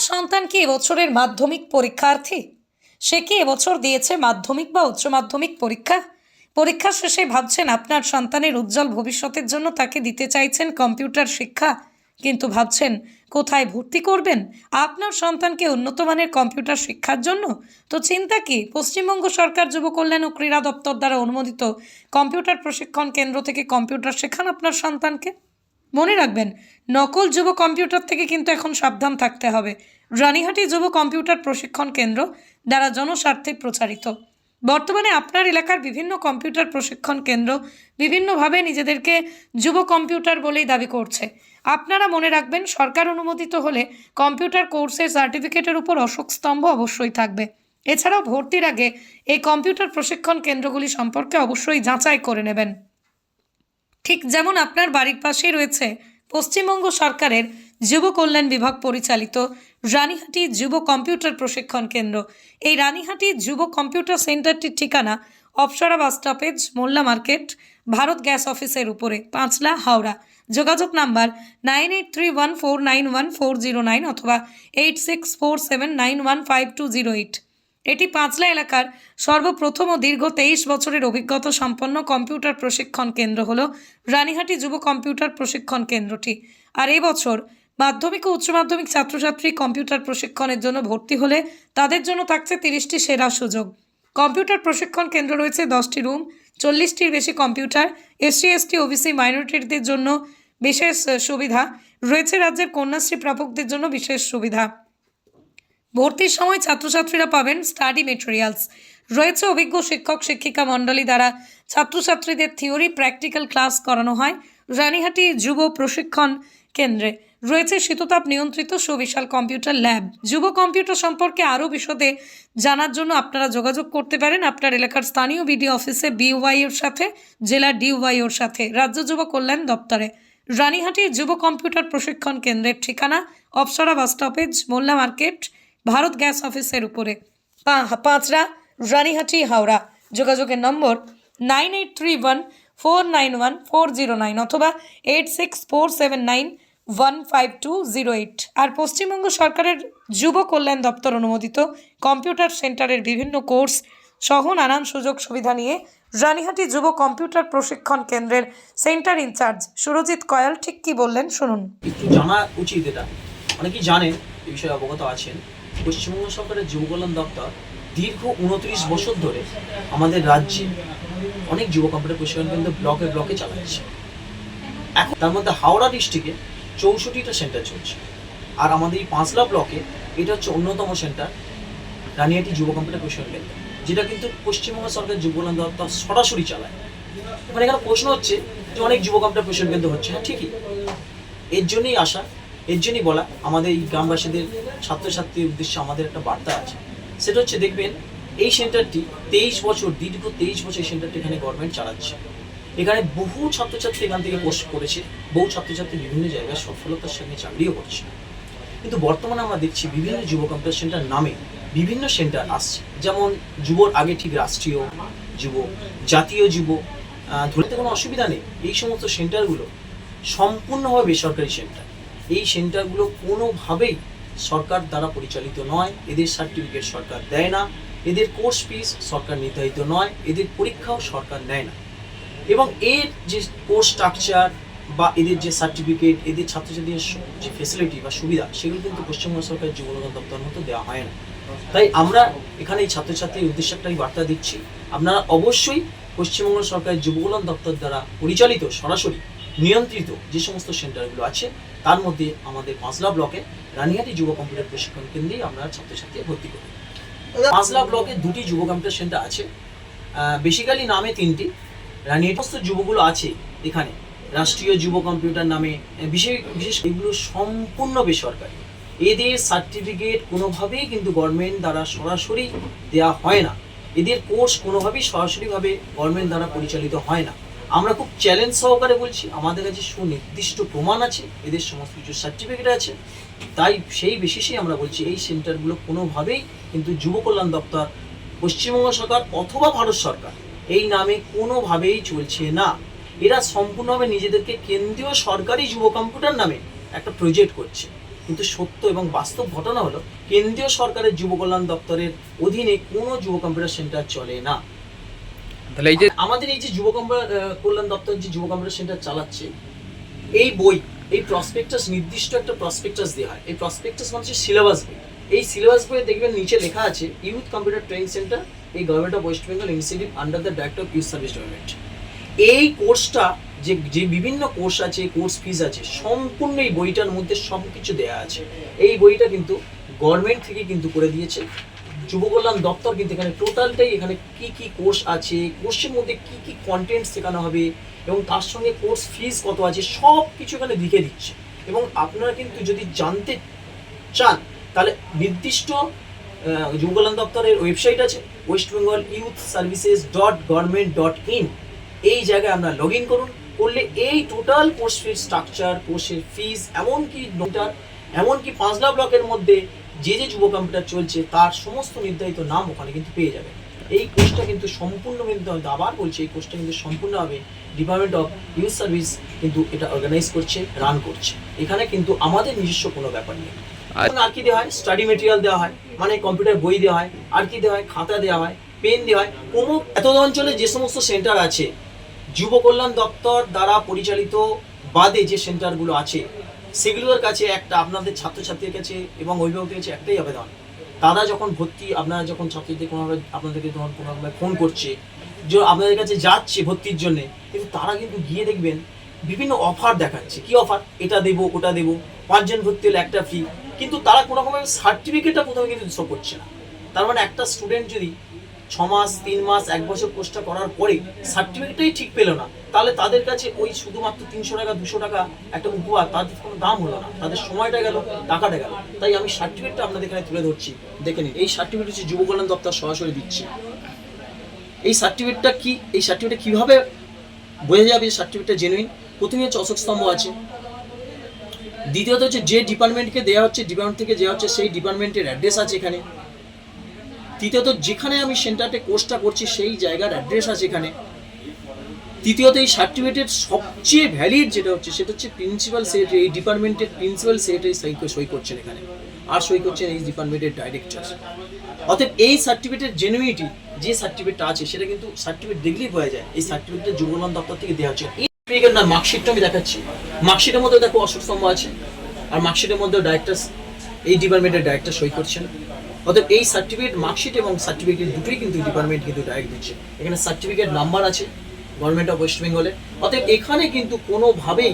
সন্তান কি এবছরের মাধ্যমিক পরীক্ষার্থী? সে কি এবছর দিয়েছে মাধ্যমিক বা উচ্চ মাধ্যমিক পরীক্ষা? পরীক্ষা শেষে ভাবছেন আপনার সন্তানের উজ্জ্বল ভবিষ্যতের জন্য তাকে দিতে চাইছেন কম্পিউটার শিক্ষা। কিন্তু ভাবছেন, কোথায় ভর্তি করবেন? আপনার সন্তানকে উন্নত মানের কম্পিউটার শিক্ষার জন্য? তো চিন্তা কি? পশ্চিমবঙ্গ সরকার যুব কল্যাণ ও ক্রীড়া দপ্তর দ্বারা অনুমোদিত কম্পিউটার প্রশিক্ষণ কেন্দ্র থেকে কম্পিউটার শেখান আপনার সন্তানকে? মনে রাখবেন, নকল যুব কম্পিউটার থেকে কিন্তু এখন সাবধান থাকতে হবে। রানীহাটি যুব কম্পিউটার প্রশিক্ষণ কেন্দ্র দ্বারা জনস্বার্থে প্রচারিত। বর্তমানে আপনার এলাকার বিভিন্ন কম্পিউটার প্রশিক্ষণ কেন্দ্র বিভিন্নভাবে নিজেদেরকে যুব কম্পিউটার বলেই দাবি করছে। আপনারা মনে রাখবেন, সরকার অনুমোদিত হলে কম্পিউটার কোর্সের সার্টিফিকেটের উপর অশোক স্তম্ভ অবশ্যই থাকবে। এছাড়াও ভর্তির আগে এই কম্পিউটার প্রশিক্ষণ কেন্দ্রগুলি সম্পর্কে অবশ্যই যাচাই করে নেবেন। ঠিক যেমন আপনার বাড়ির পাশেই রয়েছে পশ্চিমবঙ্গ সরকারের যুব কল্যাণ বিভাগ পরিচালিত রানীহাটি যুব কম্পিউটার প্রশিক্ষণ কেন্দ্র। এই রানীহাটি যুব কম্পিউটার সেন্টারটির ঠিকানা Apsara bus stoppage, Molla market, Bharat gas অফিসের উপরে, পাঁচলা, হাওড়া। যোগাযোগ number nine eight three one four nine one four zero nine অথবা eight six four seven nine one five two zero eight. এটি পাঁচলা এলাকার সর্বপ্রথম ও দীর্ঘ তেইশ বছরের অভিজ্ঞতা সম্পন্ন কম্পিউটার প্রশিক্ষণ কেন্দ্র হল রানীহাটি যুব কম্পিউটার প্রশিক্ষণ কেন্দ্রটি। আর এই বছর মাধ্যমিক ও উচ্চ মাধ্যমিক ছাত্রছাত্রী কম্পিউটার প্রশিক্ষণের জন্য ভর্তি হলে তাদের জন্য থাকছে তিরিশটি সেরা সুযোগ। কম্পিউটার প্রশিক্ষণ কেন্দ্র রয়েছে দশটি রুম, চল্লিশটির বেশি কম্পিউটার, এসসি, এসটি, ওবিসি, মাইনরিটিদের জন্য বিশেষ সুবিধা, রয়েছে রাজ্যের কন্যাশ্রী প্রাপকদের জন্য বিশেষ সুবিধা। ভর্তির সময় ছাত্রছাত্রীরা পাবেন স্টাডি মেটেরিয়ালস। রয়েছে অভিজ্ঞ শিক্ষক, শিক্ষিকা মণ্ডলী দ্বারা ছাত্রছাত্রীদের থিওরি প্র্যাকটিক্যাল ক্লাস করানো হয় রানীহাটি যুব প্রশিক্ষণ কেন্দ্রে। রয়েছে শীততাপ নিয়ন্ত্রিত সুবিশাল কম্পিউটার ল্যাব। যুব কম্পিউটার সম্পর্কে আরও বিশদে জানার জন্য আপনারা যোগাযোগ করতে পারেন আপনার এলাকার স্থানীয় বিডি অফিসে বিওয়াইওর সাথে, জেলা ডিওয়াইওর সাথে, রাজ্য যুব কল্যাণ দপ্তরে। রানীহাটি যুব কম্পিউটার প্রশিক্ষণ কেন্দ্রের ঠিকানা, Apsara bus stoppage, Molla market Bharat gas অফিসের উপরে। পাঁচরা, রানীহাটি, হাওড়া। যোগাযোগের number nine eight three one four nine one four zero nine অথবা eight six four seven nine one five two zero eight. আর পশ্চিমবঙ্গ সরকারের যুব কল্যাণ দপ্তর অনুমোদিত কম্পিউটার সেন্টারের বিভিন্ন কোর্স সহ নানান সুযোগ সুবিধা নিয়ে রানীহাটি যুব কম্পিউটার প্রশিক্ষণ কেন্দ্রের সেন্টার ইনচার্জ সুরজিৎ কয়াল ঠিক কি বললেন শুনুন। একটু জানা উচিত এটা। অনেকেই জানেন এই বিষয়ে অবগত আছেন। পশ্চিমবঙ্গ সরকারের যুব কল্যাণ দপ্তর দীর্ঘ উনত্রিশ বছর ধরে আমাদের রাজ্যে অনেক যুব কম্পিউটার প্রশিক্ষণ কেন্দ্র ব্লকে ব্লকে চালাচ্ছে। এখন তার মধ্যে হাওড়া ডিস্ট্রিক্টে চৌষট্টিটা সেন্টার চলছে। আর আমাদের এই পাঁচলা ব্লকে এটা হচ্ছে অন্যতম সেন্টার রানিয়াটি যুব কম্পিউটার প্রশিক্ষণ কেন্দ্র, যেটা কিন্তু পশ্চিমবঙ্গ সরকারের যুব কল্যাণ দপ্তর সরাসরি চালায়। মানে এখানে প্রশ্ন হচ্ছে যে অনেক যুব কম্পিউটার প্রশিক্ষণ কেন্দ্র হচ্ছে হ্যাঁ ঠিকই। এর জন্যই আসা এর জন্যই বলা, আমাদের এই গ্রামবাসীদের ছাত্রছাত্রীর উদ্দেশ্যে আমাদের একটা বার্তা আছে। সেটা হচ্ছে দেখবেন, এই সেন্টারটি তেইশ বছর, দীর্ঘ তেইশ বছর এই সেন্টারটি এখানে গভর্নমেন্ট চালাচ্ছে। এখানে বহু ছাত্রছাত্রী এখান থেকে কোর্স করেছে, বহু ছাত্রছাত্রী বিভিন্ন জায়গায় সফলতার সঙ্গে চাকরিও করছে। কিন্তু বর্তমানে আমরা দেখছি বিভিন্ন যুব কম্পিউটার সেন্টার নামে বিভিন্ন সেন্টার আসছে। যেমন যুবর আগে ঠিক রাষ্ট্রীয় যুব, জাতীয় যুব ধরতে কোনো অসুবিধা নেই। এই সমস্ত সেন্টারগুলো সম্পূর্ণভাবে বেসরকারি সেন্টার। এই সেন্টারগুলো কোনোভাবেই সরকার দ্বারা পরিচালিত নয়, এদের সার্টিফিকেট সরকার দেয় না, এদের কোর্স ফিস সরকার নির্ধারিত নয়, এদের পরীক্ষাও সরকার নেয় না। এবং এর যে কোর্স স্ট্রাকচার বা এদের যে সার্টিফিকেট এদের ছাত্রছাত্রীদের যে ফেসিলিটি বা সুবিধা, সেগুলো কিন্তু পশ্চিমবঙ্গ সরকারের যুব কল্যাণ দপ্তর মতো দেওয়া হয় না। তাই আমরা এখানে এই ছাত্রছাত্রীর উদ্দেশ্যে একটাই বার্তা দিচ্ছি, আপনারা অবশ্যই পশ্চিমবঙ্গ সরকারের যুব কল্যাণ দপ্তর দ্বারা পরিচালিত সরাসরি নিয়ন্ত্রিত যে সমস্ত সেন্টারগুলো আছে, তার মধ্যে আমাদের পাঁচলা ব্লকে রানিহাটি যুব কম্পিউটার প্রশিক্ষণ কেন্দ্রেই আমরা ছাত্রছাত্রী ভর্তি করি। পাঁচলা ব্লকে দুটি যুব কম্পিউটার সেন্টার আছে। বেসিক্যালি নামে তিনটি। রানিহাটি যুবগুলো আছে এখানে। রাষ্ট্রীয় যুব কম্পিউটার নামে বিশেষ বিশেষ এগুলো সম্পূর্ণ বেসরকারি। এদের সার্টিফিকেট কোনোভাবেই কিন্তু গভর্নমেন্ট দ্বারা সরাসরি দেওয়া হয় না। এদের কোর্স কোনোভাবেই সরাসরিভাবে গভর্নমেন্ট দ্বারা পরিচালিত হয় না। আমরা খুব চ্যালেঞ্জ সহকারে বলছি, আমাদের কাছে সুনির্দিষ্ট প্রমাণ আছে, এদের সমস্ত কিছু সার্টিফিকেট আছে, তাই সেই বেসিসেই আমরা বলছি এই সেন্টারগুলো কোনোভাবেই কিন্তু যুব কল্যাণ দপ্তর, পশ্চিমবঙ্গ সরকার অথবা ভারত সরকার এই নামে কোনোভাবেই চলছে না। এরা সম্পূর্ণভাবে নিজেদেরকে কেন্দ্রীয় সরকারি যুব কম্পিউটার নামে একটা প্রজেক্ট করছে। কিন্তু সত্য এবং বাস্তব ঘটনা হলো, কেন্দ্রীয় সরকারের যুব কল্যাণ দপ্তরের অধীনে কোনো যুব কম্পিউটার সেন্টার চলে না। তাহলে এই যে আমাদের এই যে যুব কল্যাণ দপ্তর যে যুব কম্পিউটার সেন্টার চালাচ্ছে, এই বই, এই প্রসপেক্টাস নির্দিষ্ট একটা প্রসপেক্টাস দেওয়া হয়। এই প্রসপেক্টাস মানে হচ্ছে সিলেবাস বই। এই সিলেবাস বইয়ে দেখবেন নিচে লেখা আছে ইউথ কম্পিউটার ট্রেনিং সেন্টার এই government of West Bengal initiative under the director of youth service development এই কোর্সটা যে যে বিভিন্ন কোর্স আছে কোর্স ফিজ আছে, সম্পূর্ণ এই বইটার মধ্যে সব কিছু দেওয়া আছে। এই বইটা কিন্তু গভর্নমেন্ট থেকে কিন্তু করে দিয়েছে। যুব কল্যাণ দপ্তর কিন্তু এখানে টোটালটাই এখানে কি কি কোর্স আছে কোর্সের মধ্যে কি কি কন্টেন্ট শেখানো হবে এবং তার সঙ্গে কোর্স ফিস কত আছে সব কিছু এখানে লিখে দিচ্ছে। এবং আপনারা কিন্তু যদি জানতে চান, তাহলে নির্দিষ্ট যুব কল্যাণ দপ্তরের ওয়েবসাইট আছে West Bengal youth services dot government dot in এই জায়গায় আপনারা লগ ইন করুন, করলে এই টোটাল কোর্স ফির স্ট্রাকচার কোর্সের ফিস এমনকি এমনকি পাঁচলা ব্লকের মধ্যে যে যে যুব কম্পিউটার চলছে, তার সমস্ত নির্ধারিত নাম ওখানে কিন্তু পেয়ে যাবে। এই কোর্সটা কিন্তু সম্পূর্ণ কিন্তু আবার বলছি, এই কোর্সটা কিন্তু সম্পূর্ণভাবে ডিপার্টমেন্ট অফ ইউথ সার্ভিস কিন্তু এটা অর্গানাইজ করছে রান করছে। এখানে কিন্তু আমাদের নিজস্ব কোনো ব্যাপার নেই। আর কি দেওয়া হয়? স্টাডি মেটেরিয়াল দেওয়া হয় মানে কম্পিউটার বই দেওয়া হয়, আর কি দেওয়া হয়? খাতা দেওয়া হয় পেন দেওয়া হয়। কোনো এত অঞ্চলে যে সমস্ত সেন্টার আছে, যুব কল্যাণ দপ্তর দ্বারা পরিচালিত বাদে যে সেন্টারগুলো আছে সেগুলোর কাছে একটা আপনাদের ছাত্রছাত্রীর কাছে এবং অভিভাবকের কাছে একটাই আবেদন। তারা যখন ভর্তি, আপনারা যখন ছাত্রীদের কোনোভাবে আপনাদেরকে যখন কোনোভাবে ফোন করছে, যে আপনাদের কাছে যাচ্ছে ভর্তির জন্যে, কিন্তু তারা কিন্তু গিয়ে দেখবেন বিভিন্ন অফার দেখাচ্ছে। কি অফার? এটা দেবো, ওটা দেবো, পাঁচজন ভর্তি হলে একটা ফ্রি কিন্তু তারা কোনো সার্টিফিকেটটা প্রথমে কিন্তু শো করছে না। তার মানে একটা স্টুডেন্ট যদি ছ মাস তিন মাস এক বছর কোর্সটা করার পরে সার্টিফিকেটটাই ঠিক পেল না। তাহলে তাদের কাছে ওই শুধুমাত্র তিনশো টাকা, দুশো টাকা একটা উপহার তাদের কোনো দাম হলো না। তাদের সময়টা গেল, টাকাটা গেল। তাই আমি সার্টিফিকেটটা আপনাদের এখানে তুলে ধরছি। দেখে নিন, এই সার্টিফিকেট হচ্ছে যুব কল্যাণ দপ্তর সরাসরি দিচ্ছে। এই সার্টিফিকেটটা কি, এই সার্টিফিকেট কীভাবে বোঝা যাবে যে সার্টিফিকেটটা জেনুইন প্রথমে হচ্ছে অশোক স্তম্ভ আছে। দ্বিতীয়ত হচ্ছে যে ডিপার্টমেন্টকে দেওয়া হচ্ছে ডিপার্টমেন্ট থেকে দেওয়া হচ্ছে, সেই ডিপার্টমেন্টের অ্যাড্রেস আছে এখানে। তৃতীয়ত, যেখানে আমি সেন্টারতে কোর্সটা করছি, সেই জায়গার অ্যাড্রেস আছে এখানে। তৃতীয়ত, এই সার্টিফিকেটের সবচেয়ে ভ্যালিড যেটা হচ্ছে, সেটা হচ্ছে প্রিন্সিপাল সেক্রেটারি এই ডিপার্টমেন্টের প্রিন্সিপাল সেক্রেটারি সই সই করছেন এখানে। আর সই করছেন এই ডিপার্টমেন্টের ডাইরেক্টর অতএব, এই সার্টিফিকেটের জেনুইনিটি যে সার্টিফিকেটটা আছে, সেটা কিন্তু সার্টিফিকেট দেখলেই বোঝা যায়। এই সার্টিফিকেটটা যুব কল্যাণ দপ্তর থেকে দেওয়া হচ্ছে। সার্টিফিকেট না মার্কশিটটা আমি দেখাচ্ছি। মার্কশিটের মধ্যে দেখো, অশোক আছে। আর মার্কশিটের মধ্যে ডাইরেক্টর এই ডিপার্টমেন্টের ডাইরেক্টর সই করছেন। অতএব এই সার্টিফিকেট মার্কশিট এবং সার্টিফিকেট দুটোই কিন্তু ডিপার্টমেন্ট কিন্তু ডাইরেক্ট দিচ্ছে। এখানে সার্টিফিকেট নাম্বার আছে গভর্নমেন্ট অফ ওয়েস্ট বেঙ্গলে অতএব এখানে কিন্তু কোনোভাবেই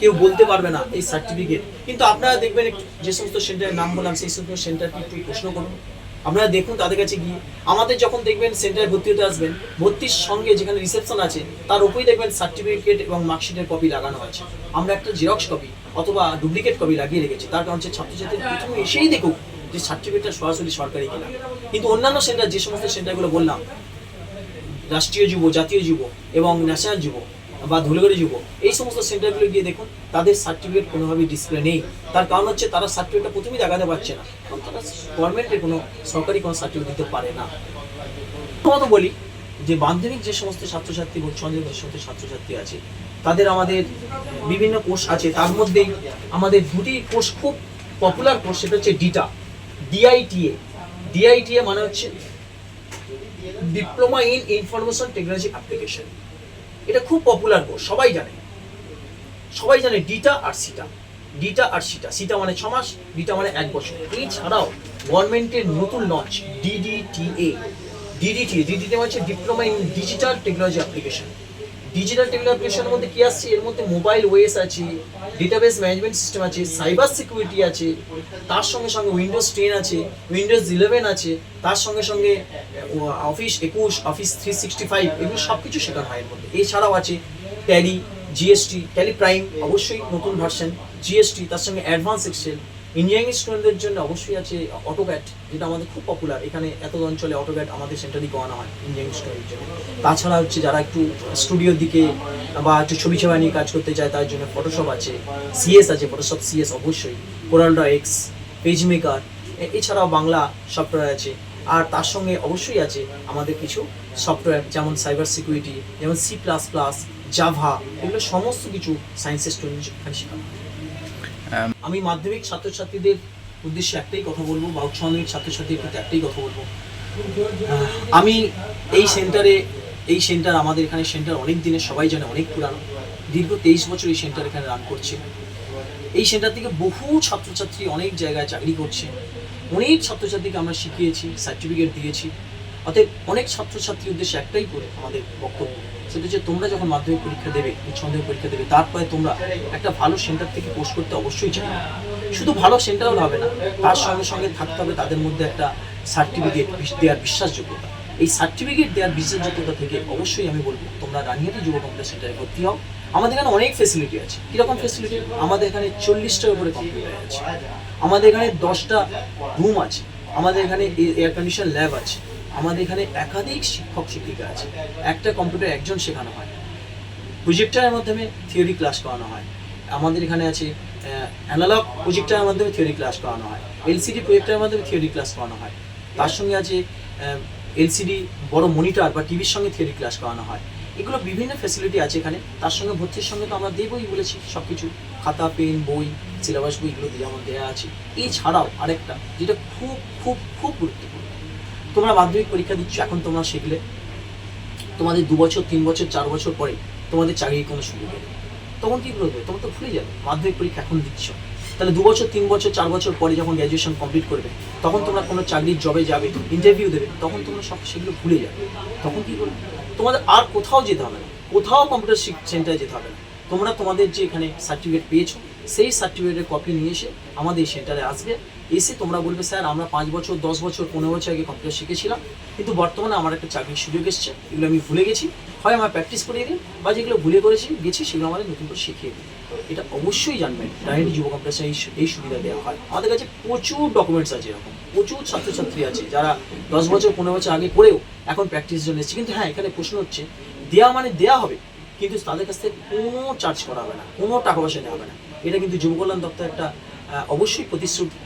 কেউ বলতে পারবে না এই সার্টিফিকেট কিন্তু আপনারা দেখবেন যে সমস্ত সেন্টারের নাম বললাম, সেই সমস্ত সেন্টারকে একটু প্রশ্ন করুন। আপনারা দেখুন তাদের কাছে গিয়ে। আমাদের যখন দেখবেন সেন্টারে ভর্তি হতে আসবেন, ভর্তির সঙ্গে যেখানে রিসেপশন আছে, তার উপরেই দেখবেন সার্টিফিকেট এবং মার্কশিটের কপি লাগানো আছে। আমরা একটা জেরক্স কপি অথবা ডুপ্লিকেট কপি লাগিয়ে রেখেছি। তার কারণ হচ্ছে ছাত্রছাত্রীর প্রথমে এসেই দেখুক যে সার্টিফিকেটটা সরাসরি সরকারি কিনা। কিন্তু অন্যান্য সেন্টার, যে সমস্ত সেন্টারগুলো বললাম, রাষ্ট্রীয় যুব, জাতীয় যুব এবং ন্যাশনাল যুব বা ধুলেগড়ি যুব, এই সমস্ত সেন্টারগুলো গিয়ে দেখুন, তাদের সার্টিফিকেট কোনোভাবেই ডিসপ্লে নেই। তার কারণ হচ্ছে তারা সার্টিফিকেটটা প্রথমেই দেখাতে পারছে না। কারণ তারা গভর্নমেন্টের কোনো সরকারি কোনো সার্টিফিকেট দিতে পারে না। প্রথমত বলি যে মাধ্যমিক যে সমস্ত ছাত্রছাত্রী বা উচ্চ মাধ্যমিক যে সমস্ত ছাত্রছাত্রী আছে, তাদের আমাদের বিভিন্ন কোর্স আছে। তার মধ্যেই আমাদের দুটি কোর্স খুব পপুলার কোর্স সেটা হচ্ছে ডিটা ডিআইটিএ ডিআইটিএ মানে হচ্ছে diploma in information technology application এটা খুব পপুলার কোর্স সবাই জানে। সবাই জানে ডিটা আর সিটা ডিটা আর সিটা সিটা মানে ছ মাস ডিটা মানে এক বছর। এছাড়াও গভর্নমেন্টের নতুন লঞ্চ ডিডিটিএ ডিডিটিএ ডিডিটিএ মানে হচ্ছে diploma in digital technology application digital technology মধ্যে কি আসছে? এর মধ্যে মোবাইল ওয়েস আছে ডেটাবেস ম্যানেজমেন্ট সিস্টেম আছে সাইবার সিকিউরিটি আছে, তার সঙ্গে সঙ্গে উইন্ডোজ টেন আছে উইন্ডোজ ইলেভেন আছে, তার সঙ্গে সঙ্গে অফিস একুশ অফিস থ্রি সিক্সটি ফাইভ এগুলো সব কিছু শেখানো হয় এর মধ্যে। এছাড়াও আছে ট্যালি জিএসটি ট্যালি প্রাইম অবশ্যই নতুন ভার্সন জিএসটি তার সঙ্গে অ্যাডভান্স এক্সেল ইঞ্জিনিয়ারিং স্টুডেন্টদের জন্য অবশ্যই আছে অটোক্যাট যেটা আমাদের খুব পপুলার এখানে এত অঞ্চলে অটোক্যাট আমাদের সেন্টারই করানো হয় ইঞ্জিনিয়ারিং স্টুডেন্টের জন্য। তাছাড়া হচ্ছে যারা একটু স্টুডিওর দিকে বা একটু ছবি ছবি নিয়ে কাজ করতে চায়, তার জন্য ফটোশপ আছে সিএস আছে ফটোশপ সিএস অবশ্যই। কোরালডা এক্স পেজ মেকার এছাড়াও বাংলা সফটওয়্যার আছে। আর তার সঙ্গে অবশ্যই আছে আমাদের কিছু সফটওয়্যার যেমন সাইবার সিকিউরিটি যেমন সি প্লাস প্লাস জাভা এগুলো সমস্ত কিছু সায়েন্সের স্টুডেন্ট এখানে শেখানো। আম, আমি মাধ্যমিক ছাত্রছাত্রীদের উদ্দেশ্যে একটাই কথা বলব বা উচ্চ মাধ্যমিক ছাত্রছাত্রীদের প্রতি একটাই কথা বলব। আমি এই সেন্টারে এই সেন্টার আমাদের এখানে সেন্টার অনেক দিনের সবাই জানে অনেক পুরানো। দীর্ঘ তেইশ বছর এই সেন্টার এখানে রান করছে। এই সেন্টার থেকে বহু ছাত্রছাত্রী অনেক জায়গায় চাকরি করছে। অনেক ছাত্রছাত্রীকে আমরা শিখিয়েছি সার্টিফিকেট দিয়েছি। অতএব অনেক ছাত্রছাত্রীর উদ্দেশ্যে একটাই করে আমাদের বক্তব্য, সেটা হচ্ছে তোমরা যখন মাধ্যমিক পরীক্ষা দেবে মাধ্যমিক পরীক্ষা দেবে, তারপরে তোমরা একটা ভালো সেন্টার থেকে কোর্স করতে অবশ্যই চাই শুধু ভালো সেন্টারও হবে না, তার সঙ্গে সঙ্গে থাকতে হবে তাদের মধ্যে একটা সার্টিফিকেট দেওয়ার বিশ্বাসযোগ্যতা। এই সার্টিফিকেট দেওয়ার বিশ্বাসযোগ্যতা থেকে অবশ্যই আমি বলব, তোমরা রানিয়াটি যুব কম্পিউটার সেন্টারে ভর্তি হও। আমাদের এখানে অনেক ফেসিলিটি আছে। কীরকম ফেসিলিটি আমাদের এখানে চল্লিশটার উপরে কম্পিউটার আছে। আমাদের এখানে দশটা রুম আছে। আমাদের এখানে এয়ার কন্ডিশন ল্যাব আছে। আমাদের এখানে একাধিক শিক্ষক, শিক্ষিকা আছে। একটা কম্পিউটার একজন শেখানো হয়। প্রজেক্টারের মাধ্যমে থিওরি ক্লাস করানো হয়। আমাদের এখানে আছে অ্যানালগ প্রজেক্টারের মাধ্যমে থিওরি ক্লাস করানো হয়। এলসিডি প্রজেক্টারের মাধ্যমে থিওরি ক্লাস করানো হয়। তার সঙ্গে আছে এলসিডি বড় মনিটর বা টিভির সঙ্গে থিওরি ক্লাস করানো হয়। এগুলো বিভিন্ন ফ্যাসিলিটি আছে এখানে। তার সঙ্গে ভর্তির সঙ্গে তো আমরা দেবই বলেছি। সব কিছু খাতা, পেন, বই সিলেবাস বই এগুলো দিয়ে আমার দেওয়া আছে। এছাড়াও আরেকটা যেটা খুব খুব খুব গুরুত্বপূর্ণ তোমরা মাধ্যমিক পরীক্ষা দিচ্ছ, এখন তোমরা শিখলে। তোমাদের দু বছর, তিন বছর, চার বছর পরে তোমাদের চাকরির কোনো সুযোগ নেই। তখন কী করবে? তোমরা তো ভুলে যাবে। মাধ্যমিক পরীক্ষা এখন দিচ্ছ। তাহলে দু বছর, তিন বছর, চার বছর পরে যখন গ্র্যাজুয়েশন কমপ্লিট করবে, তখন তোমরা কোনো চাকরির জবে যাবে ইন্টারভিউ দেবে, তখন তোমরা সব সেগুলো ভুলে যাবে। তখন কী করবে? তোমাদের আর কোথাও যেতে হবে না। কোথাও কম্পিউটার সেন্টারে যেতে হবে না। তোমরা তোমাদের যে এখানে সার্টিফিকেট পেয়েছ সেই সার্টিফিকেটের কপি নিয়ে এসে আমাদের সেন্টারে আসবে। এসে তোমরা বলবে, স্যার, আমরা পাঁচ বছর, দশ বছর, পনেরো বছর আগে কম্পিউটার শিখেছিলাম। কিন্তু বর্তমানে আমার একটা চাকরির সুযোগ এসছে। এগুলো আমি ভুলে গেছি। হয় আমার প্র্যাকটিস করিয়ে দিন বা যেগুলো ভুলে করেছি, গেছি, সেগুলো আমাদের নতুন করে শিখিয়ে দিন। এটা অবশ্যই জানবেন। ডাইরেক্ট যুব কম্পিউটার এই সুবিধা দেওয়া হয়। আমাদের কাছে প্রচুর ডকুমেন্টস আছে এরকম। প্রচুর ছাত্রছাত্রী আছে যারা দশ বছর, পনেরো বছর আগে করেও এখন প্র্যাকটিস জন্য এসেছে। কিন্তু হ্যাঁ এখানে প্রশ্ন হচ্ছে দেওয়া মানে দেওয়া হবে। কিন্তু তাদের কাছ থেকে কোনো চার্জ করা হবে না। কোনো টাকা পয়সা নেওয়া হবে না। এটা কিন্তু যুব কল্যাণ দপ্তর একটা অবশ্যই প্রতিশ্রুতি।